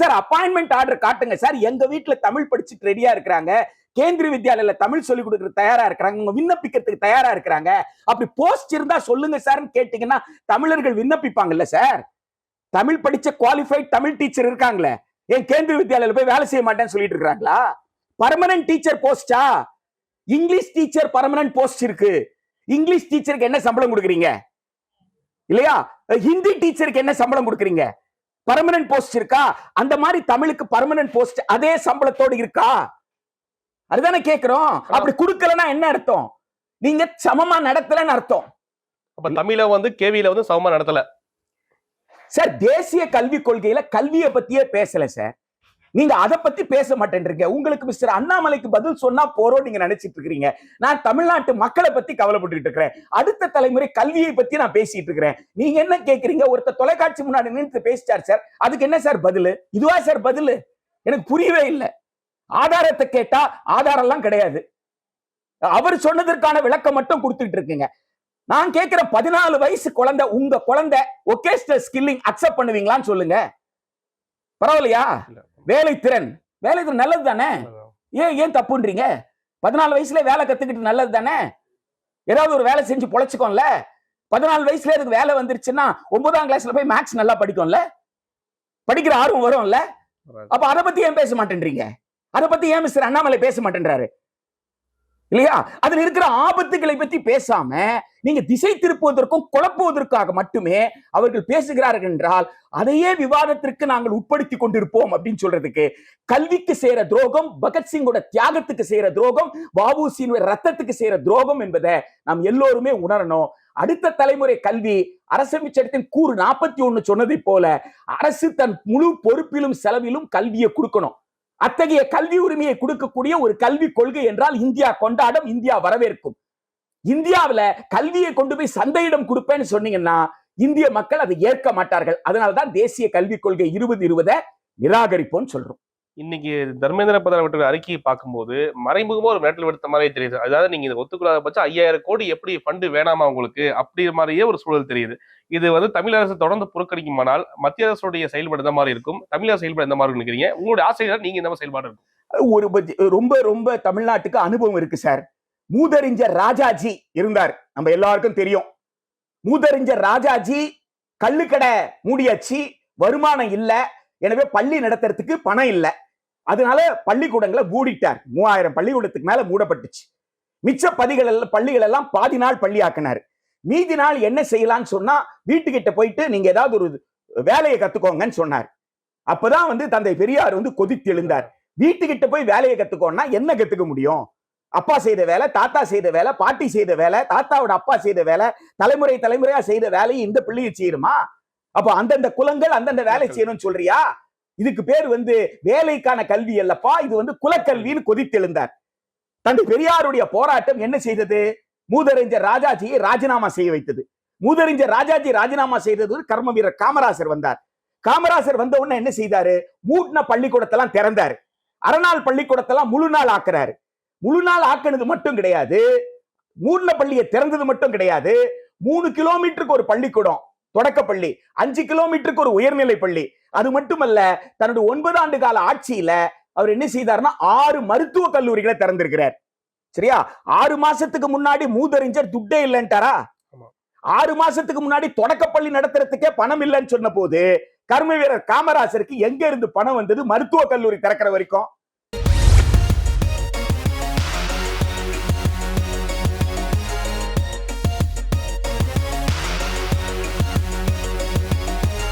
Sir appointment order காட்டுங்க sir. எங்க வீட்டுல தமிழ் படிச்சுட்டு ரெடியா இருக்கிறாங்க. கேந்திரிய வித்யாலயில தமிழ் சொல்லிக் கொடுக்குற தயாரா இருக்கிறாங்க. உங்க விண்ணப்பிக்கிறதுக்கு தயாரா இருக்கிறாங்க. அப்படி போஸ்ட் இருந்தா சொல்லுங்க சார்னு கேட்டீங்கன்னா தமிழர்கள் விண்ணப்பிப்பாங்கல்ல சார். தமிழ் படிச்ச குவாலிஃபைட் தமிழ் டீச்சர் இருக்காங்களே. ஏன் கேந்திரிய வித்யாலயில போய் வேலை செய்ய மாட்டேன்னு சொல்லிட்டு இருக்காங்களா பர்மனன்ட் டீச்சர் போஸ்டா இங்கிலீஷ் டீச்சர் பர்மனன்ட் போஸ்ட் இருக்கு. இங்கிலீஷ் டீச்சருக்கு என்ன சம்பளம் கொடுக்குறீங்க? இல்லையா? ஹிந்தி டீச்சருக்கு என்ன சம்பளம் கொடுக்குறீங்க? பர்மனன்ட் போஸ்ட் இருக்கா? அந்த மாதிரி தமிழுக்கு பர்மனன்ட் போஸ்ட் அதே சம்பளத்தோடு இருக்கா? அதுதானே கேக்குறோம். அப்படி கொடுக்கலன்னா என்ன அர்த்தம்? நீங்க சமமா நடத்தலன்னு அர்த்தம். அப்ப தமிழ வந்து கேவியில வந்து சமமா நடத்தல. சார் தேசிய கல்விக் கொள்கையில கல்வியை பத்தியே பேசல சார். நீங்க அதை பத்தி பேச மாட்டேன்றீங்க. உங்களுக்கு மிஸ்டர் அண்ணாமலைக்கு பதில் சொன்னா போறோம் நீங்க நினைச்சிட்டு இருக்கிறீங்க. நான் தமிழ்நாட்டு மக்களை பத்தி கவலைப்பட்டுட்டு இருக்கிறேன். அடுத்த தலைமுறை கல்வியை பத்தி நான் பேசிட்டு இருக்கிறேன். நீங்க என்ன கேக்குறீங்க? ஒருத்தர் தொலைக்காட்சி முன்னாடி நின்று பேசிட்டார் சார். அதுக்கு என்ன சார் பதில்? இதுவா சார் பதில்? எனக்கு புரியவே இல்லை. ஆதாரத்தை கேட்டா ஆதாரம் எல்லாம் கிடையாது. அவர் சொன்னதற்கான விளக்கம் மட்டும் கொடுத்துட்டு இருக்கீங்க. நான் கேட்கிற பதினாலு வயசு குழந்தை உங்க குழந்தை ஒகேஷனல் ஸ்கில்லிங் அக்செப்ட் பண்ணுவீங்களான்னு சொல்லுங்க. பரவாயில்லையா? வேலை திறன் வேலை திறன் நல்லது தானே ஏன் ஏன் தப்புன்றீங்க? பதினாலு வயசுல வேலை கத்துக்கிட்டு நல்லது தானே? ஏதாவது ஒரு வேலை செஞ்சு பொழைச்சுக்கோம்ல. பதினாலு வயசுல அதுக்கு வேலை வந்துருச்சுன்னா ஒன்பதாம் கிளாஸ்ல போய் மேக்ஸ் நல்லா படிக்கும்ல? படிக்கிற ஆர்வம் வரும்ல? அப்ப அதை பத்தி ஏன் பேச மாட்டேன்றீங்க? அதை பத்தி ஏன் மிஸ்டர் அண்ணாமலை பேச மாட்டேன்றாரு? இல்லையா? அதுல இருக்கிற ஆபத்துகளை பத்தி பேசாம நீங்க திசை திருப்புவதற்கும் குழப்புவதற்காக மட்டுமே அவர்கள் பேசுகிறார்கள் என்றால் அதையே விவாதத்திற்கு நாங்கள் உட்படுத்தி கொண்டிருப்போம் அப்படின்னு சொல்றதுக்கு கல்விக்கு செய்யற துரோகம் பகத்சிங்கோட தியாகத்துக்கு செய்யற துரோகம் வாபுசியின் ரத்தத்துக்கு செய்யற துரோகம் என்பதை நாம் எல்லோருமே உணரணும். அடுத்த தலைமுறை கல்வி அரசமைச்சகத்தின் கூறு நாற்பத்தி ஒண்ணு சொன்னதை போல அரசு தன் முழு பொறுப்பிலும் செலவிலும் கல்வியை கொடுக்கணும். அத்தகைய கல்வி உரிமையை கொடுக்கக்கூடிய ஒரு கல்வி கொள்கை என்றால் இந்தியா கொண்டாடும் இந்தியா வரவேற்கும். இந்தியாவுல கல்வியை கொண்டு போய் சந்தையிடம் கொடுப்பேன்னு சொன்னீங்கன்னா இந்திய மக்கள் அதை ஏற்க மாட்டார்கள். அதனாலதான் தேசிய கல்விக் கொள்கை இருபது இருபதை நிராகரிப்போம்னு சொல்றோம். இன்னைக்கு தர்மேந்திர பிரதான் விட்டு அறிக்கையை பார்க்கும்போது மறைமுகமா ஒரு மிரட்டல் விடுத்த மாதிரியே தெரியுது. அதாவது நீங்க இதை ஒத்துக்கூடாத பட்சம் ஐயாயிரம் கோடி எப்படி ஃபண்டு வேணாமா உங்களுக்கு? அப்படி மாதிரியே ஒரு சூழல் தெரியுது. இது வந்து தமிழ் அரசு தொடர்ந்து புறக்கணிக்குமானால் மத்திய அரசுடைய செயல்பாடு எந்த மாதிரி இருக்கும்? தமிழக செயல்பாடு எந்த மாதிரி நினைக்கிறீங்க? உங்களுடைய ஆசிரியர் நீங்க இந்த மாதிரி செயல்பாடு இருக்கும்? ஒரு ரொம்ப ரொம்ப தமிழ்நாட்டுக்கு அனுபவம் இருக்கு சார். மூதறிஞர் ராஜாஜி இருந்தார். நம்ம எல்லாருக்கும் தெரியும். மூதறிஞர் ராஜாஜி கள்ளுக்கடை மூடியாச்சு. வருமானம் இல்லை. எனவே பள்ளி நடத்துறதுக்கு பணம் இல்லை. அதனால பள்ளிக்கூடங்களை மூடிட்டார். மூவாயிரம் பள்ளிக்கூடத்துக்கு மேல மூடப்பட்டுச்சு. மிச்ச பதிகள் பள்ளிகள் எல்லாம் பாதி நாள் பள்ளி ஆக்கினாரு மீதி நாள் என்ன செய்யலாம்னு சொன்னா வீட்டுக்கிட்ட போயிட்டு நீங்க ஏதாவது ஒரு வேலையை கத்துக்கோங்கன்னு சொன்னார். அப்பதான் வந்து தந்தை பெரியார் வந்து கொதித்து எழுந்தார் வீட்டுக்கிட்ட போய் வேலையை கத்துக்கோன்னா என்ன கத்துக்க முடியும்? அப்பா செய்த வேலை தாத்தா செய்த வேலை பாட்டி செய்த வேலை தாத்தாவோட அப்பா செய்த வேலை தலைமுறை தலைமுறையா செய்த வேலையை இந்த பிள்ளையை செய்யணுமா? அப்ப அந்தந்த குலங்கள் அந்தந்த வேலை செய்யணும்னு சொல்றியா? இதுக்கு பேர் வந்து வேலைக்கான கல்வி அல்லப்பா? இது வந்து குலக்கல்வின்னு கொதித்தெழுந்தார். தந்தை பெரியாருடைய போராட்டம் என்ன செய்தது? மூதறிஞர் ராஜாஜியை ராஜினாமா செய்ய வைத்தது. மூதறிஞர் ராஜாஜி ராஜினாமா செய்தது கர்ம வீரர் காமராசர் வந்தார். காமராசர் வந்த உடனே என்ன செய்தாரு? மூட்டின பள்ளிக்கூடத்தெல்லாம் திறந்தாரு. அறநாள் பள்ளிக்கூடத்தெல்லாம் முழு நாள் ஆக்குறாரு. முழு நாள் ஆக்குனது மட்டும் கிடையாது. மூடின பள்ளியை திறந்தது மட்டும் கிடையாது. மூணு கிலோமீட்டருக்கு ஒரு பள்ளிக்கூடம் தொடக்கப்பள்ளி. அஞ்சு கிலோமீட்டருக்கு ஒரு உயர்நிலை பள்ளி. அது மட்டுமல்ல தன்னுடைய ஒன்பது ஆண்டு கால ஆட்சியில அவர் என்ன செய்தாருன்னா ஆறு மருத்துவ கல்லூரிகளை திறந்திருக்கிறார். சரியா? ஆறு மாசத்துக்கு முன்னாடி மூதறிஞர் துட்டே இல்லைன்ட்டாரா. ஆறு மாசத்துக்கு முன்னாடி தொடக்கப்பள்ளி நடத்துறதுக்கே பணம் இல்லைன்னு சொன்ன போது கர்ம வீரர் காமராசருக்கு எங்க இருந்து பணம் வந்தது? மருத்துவ கல்லூரி திறக்கிற வரைக்கும்.